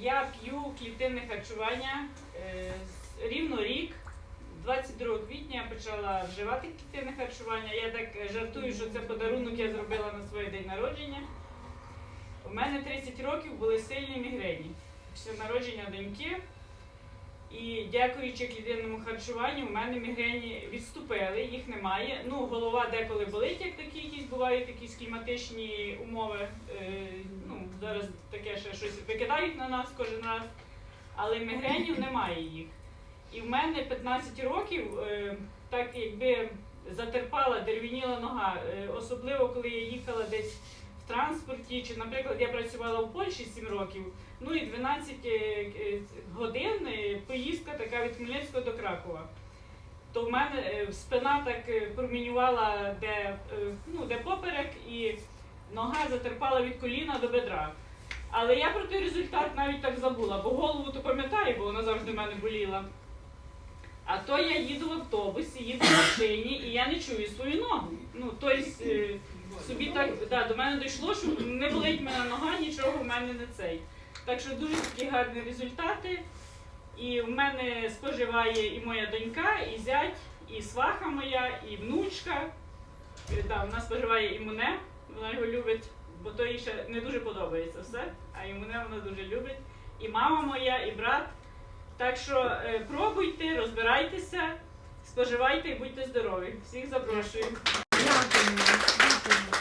Я п'ю клітинне харчування е, рівно рік. 22 квітня я почала вживати клітинне харчування. Я так е, жартую, що це подарунок я зробила на своє день народження. У мене 30 років були сильні мігрені після народження доньки. І дякуючи клітинному харчуванню, у мене мігрені відступили, їх немає. Ну, голова деколи болить, як такі якісь бувають такі схематичні умови. Е, ну, зараз таке ще щось викидають на нас кожен раз, але мігренів немає їх. І в мене 15 років, е, так якби затерпала, дерев'яніла нога, е, особливо коли я їхала десь в транспорті, чи, наприклад, я працювала в Польщі 7 років. Ну і 12 е, годин поїздка така від Хмельницького до Кракова. То в мене спина так промінювала, де, ну, де поперек, і нога затерпала від коліна до бедра. Але я про той результат навіть так забула, бо голову то пам'ятаю, бо вона завжди в мене боліла. А то я їду в автобусі, їду в машині, і я не чую свою ногу. Ну, тобто, е, собі так да, до мене дійшло, що не болить мене нога, нічого в мене не цей. Так що дуже такі гарні результати. І в мене споживає і моя донька, і зять, і сваха моя, і внучка. Е, Да, вона споживає і мене, вона його любить, бо то їй ще не дуже подобається все, а й мене вона дуже любить. І мама моя, і брат. Так що е, пробуйте, розбирайтеся, споживайте і будьте здорові. Всіх запрошую. Дякую.